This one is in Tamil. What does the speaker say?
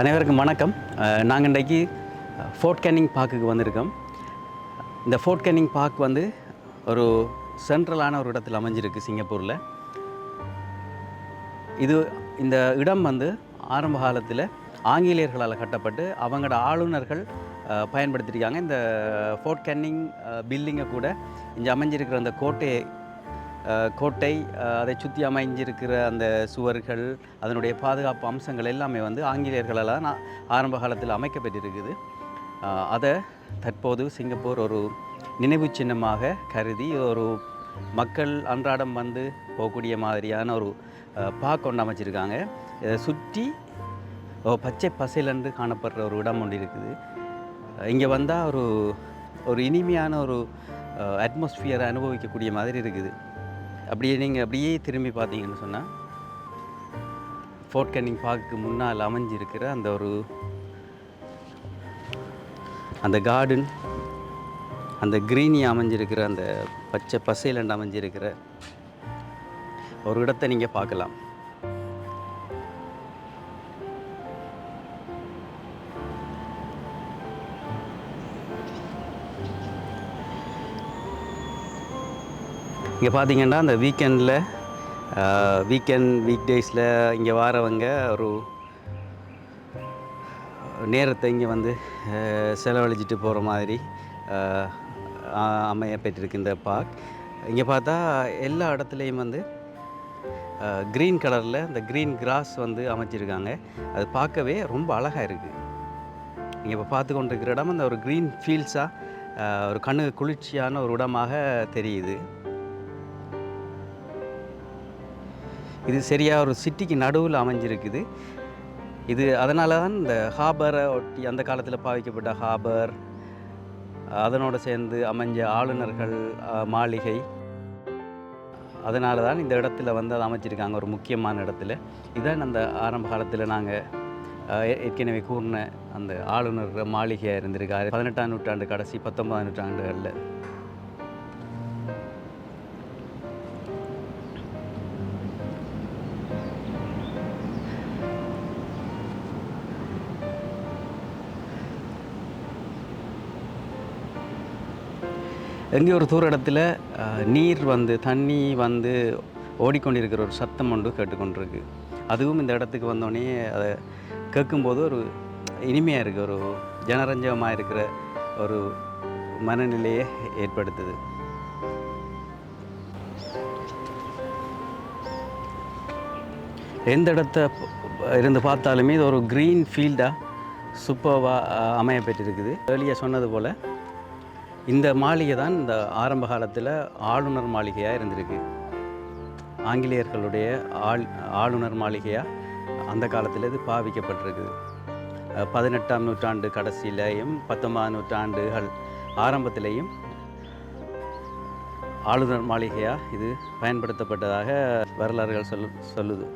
அனைவருக்கும் வணக்கம். நாங்கள் இன்றைக்கு ஃபோர்ட் கேனிங் பார்க்குக்கு வந்திருக்கோம். இந்த ஃபோர்ட் கேனிங் பார்க் வந்து ஒரு சென்ட்ரலான ஒரு இடத்தில் அமைஞ்சிருக்கு சிங்கப்பூரில். இது இந்த இடம் வந்து ஆரம்ப காலத்தில் ஆங்கிலேயர்களால் கட்டப்பட்டு அவங்களோட ஆளுநர்கள் பயன்படுத்தியிருக்காங்க. இந்த ஃபோர்ட் கேனிங் பில்டிங்கை கூட இங்கே அமைஞ்சிருக்கிற அந்த கோட்டையை கோட்டை அதை சுற்றி அமைஞ்சிருக்கிற அந்த சுவர்கள் அதனுடைய பாதுகாப்பு அம்சங்கள் எல்லாமே வந்து ஆங்கிலேயர்களால் நான் ஆரம்ப காலத்தில் அமைக்கப்பட்டிருக்குது. அதை தற்போது சிங்கப்பூர் ஒரு நினைவு சின்னமாக கருதி ஒரு மக்கள் அன்றாடம் வந்து போகக்கூடிய மாதிரியான ஒரு அஹ், பார்க் கொண்டு அமைச்சிருக்காங்க. இதை சுற்றி பச்சை பசையிலன்று காணப்படுற ஒரு இடம் ஒன்று இருக்குது. இங்கே வந்தால் ஒரு ஒரு இனிமையான ஒரு அட்மாஸ்ஃபியரை அனுபவிக்கக்கூடிய மாதிரி இருக்குது. அப்படியே நீங்கள் அப்படியே திரும்பி பார்த்தீங்கன்னு சொன்னால் ஃபோர்ட் கன்னிங் பார்க்குக்கு முன்னால் அமைஞ்சிருக்கிற அந்த ஒரு அந்த கார்டன் அந்த க்ரீனி அமைஞ்சிருக்கிற அந்த பச்சை பசையிலண்டு அமைஞ்சிருக்கிற ஒரு இடத்தை நீங்கள் பார்க்கலாம். இங்கே பார்த்தீங்கன்னா அந்த வீக்கெண்டில் வீக்கெண்ட் வீக் டேஸில் இங்கே வாரவங்க ஒரு நேரத்தை இங்கே வந்து செலவழிச்சிட்டு போகிற மாதிரி அமைய பெற்றிருக்கு இந்த பார்க் இங்கே பார்த்தா எல்லா இடத்துலையும் வந்து க்ரீன் கலரில் இந்த க்ரீன் கிராஸ் வந்து அமைச்சிருக்காங்க. அது பார்க்கவே ரொம்ப அழகாக இருக்குது நீங்கள் இப்போ பார்த்து கொண்டிருக்கிற இடம் அந்த ஒரு க்ரீன் ஃபீல்ஸாக ஒரு கண்ணுக்கு குளிர்ச்சியான ஒரு இடமாக தெரியுது. இது சரியாக ஒரு சிட்டிக்கு நடுவில் அமைஞ்சிருக்குது. இது அதனால தான் இந்த ஹாபரை ஒட்டி அந்த காலத்தில் பாவிக்கப்பட்ட ஹாபர் அதனோடு சேர்ந்து அமைஞ்ச ஆளுநர்கள் மாளிகை. அதனால தான் இந்த இடத்துல வந்து அதை அமைச்சிருக்காங்க ஒரு முக்கியமான இடத்துல. இதான் அந்த ஆரம்ப காலத்தில் நாங்கள் ஏற்கனவே கூறின அந்த ஆளுநர் மாளிகையாக இருந்திருக்காரு. பதினெட்டாம் நூற்றாண்டு கடைசி பத்தொன்பதாம் நூற்றாண்டுகளில். எங்கே ஒரு தூர இடத்துல நீர் வந்து தண்ணி வந்து ஓடிக்கொண்டிருக்கிற ஒரு சத்தம் ஒன்று கேட்டுக்கொண்டிருக்கு. அதுவும் இந்த இடத்துக்கு வந்தோடனே அதை கேட்கும்போது ஒரு இனிமையாக இருக்குது ஒரு ஜனரஞ்சகமாக இருக்கிற ஒரு மனநிலையை ஏற்படுத்துது. எந்த இடத்த இருந்து பார்த்தாலுமே இது ஒரு க்ரீன் ஃபீல்டாக சூப்பராக அமைய பெற்றிருக்குது ஏர்லியாக சொன்னது போல் இந்த மாளிகை தான் இந்த ஆரம்ப காலத்தில் ஆளுநர் மாளிகையாக இருந்திருக்கு. ஆங்கிலேயர்களுடைய ஆள் ஆளுநர் மாளிகையாக அந்த காலத்தில் இது பாவிக்கப்பட்டிருக்குது பதினெட்டாம் நூற்றாண்டு கடைசியிலையும் பத்தொன்பதாம் நூற்றாண்டுகள் ஆரம்பத்திலையும் ஆளுநர் மாளிகையாக இது பயன்படுத்தப்பட்டதாக வரலாறுகள் சொல் சொல்லுது.